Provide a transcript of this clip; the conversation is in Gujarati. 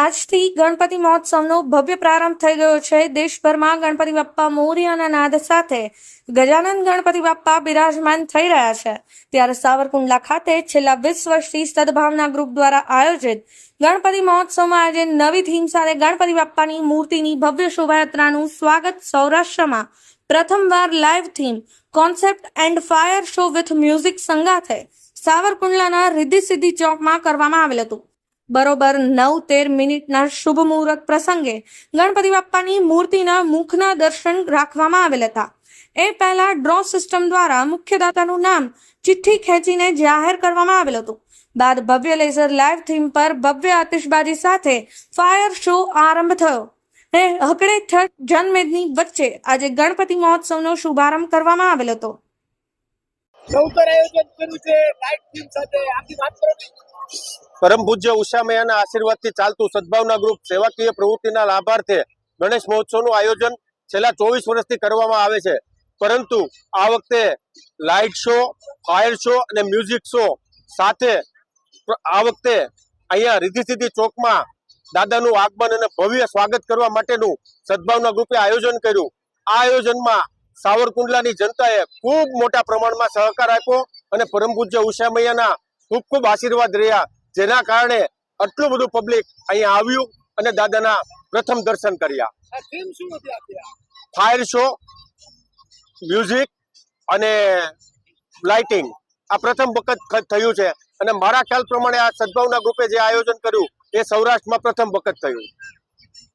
આજથી ગણપતિ મહોત્સવનો ભવ્ય પ્રારંભ થઈ ગયો છે. દેશભરમાં ગણપતિ બાપ્પા મોર્યાના નાદ સાથે ગજાનંદ ગણપતિ બાપ્પા બિરાજમાન થઈ રહ્યા છે. ત્યારે સાવરકુંડલા ખાતે છેલ્લા વીસ વર્ષથી સદભાવના ગ્રુપ દ્વારા આયોજિત ગણપતિ મહોત્સવમાં આજે નવી થીમ સાથે ગણપતિ બાપ્પાની મૂર્તિની ભવ્ય શોભાયાત્રાનું સ્વાગત સૌરાષ્ટ્રમાં પ્રથમવાર live theme concept and fire show with music સંગાથે સાવરકુંડલાના રિદ્ધિ સિદ્ધિ ચોકમાં કરવામાં આવેલ હતું. બરોબર નવ તેર મિનિટના શુભ મુહૂર્ત પ્રસંગે ગણપતિ બાપ્પાની મૂર્તિના મુખના દર્શન રાખવામાં આવેલ હતા. એ પહેલા ડ્રો સિસ્ટમ દ્વારા મુખ્યદાતાનું નામ ચિઠ્ઠી ખેંચીને જાહેર કરવામાં આવેલ હતું. બાદ ભવ્ય લેઝર લાઈવ થીમ પર ભવ્ય આતિશબાજી સાથે ફાયર શો આરંભ થયો. ને હકડે છઠ જનમેદની વચ્ચે આજે ગણપતિ મહોત્સવનો શુભારંભ કરવામાં આવેલ હતો. નવતર આયોજન કર્યું છે. લાઈટ થીમ સાથે આખી વાત કરો. પરમ પૂજ્ય ઉષામયાના આશીર્વાદથી ચાલતું સદભાવના ગ્રુપ સેવાકીય પ્રવૃત્તિના લાભાર્થે ગણેશ મહોત્સવનું આયોજન છેલ્લા ચોવીસ વર્ષથી કરવામાં આવે છે. પરંતુ આ વખતે લાઇટ શો, ફાયર શો અને મ્યુઝિક શો સાથે આ વખતે અહીંયા રીધી સીધી ચોકમાં દાદાનું આગમન અને ભવ્ય સ્વાગત કરવા માટેનું સદભાવના ગ્રુપે આયોજન કર્યું. આ આયોજનમાં સાવરકુંડલાની જનતાએ ખૂબ મોટા પ્રમાણમાં સહકાર આપ્યો અને પરમ પૂજ્ય ઉષામૈયાના ખૂબ ખૂબ આશીર્વાદ રહ્યા. જેના કારણે આટલું બધું પબ્લિક અહીંયા આવ્યું અને દાદાના પ્રથમ દર્શન કર્યા? ફાયર શો મ્યુઝિક અને લાઇટિંગ આ પ્રથમ વખત થયું છે. અને મારા ખ્યાલ પ્રમાણે આ સદભાવના ગ્રુપે જે આયોજન કર્યું એ સૌરાષ્ટ્રમાં પ્રથમ વખત થયું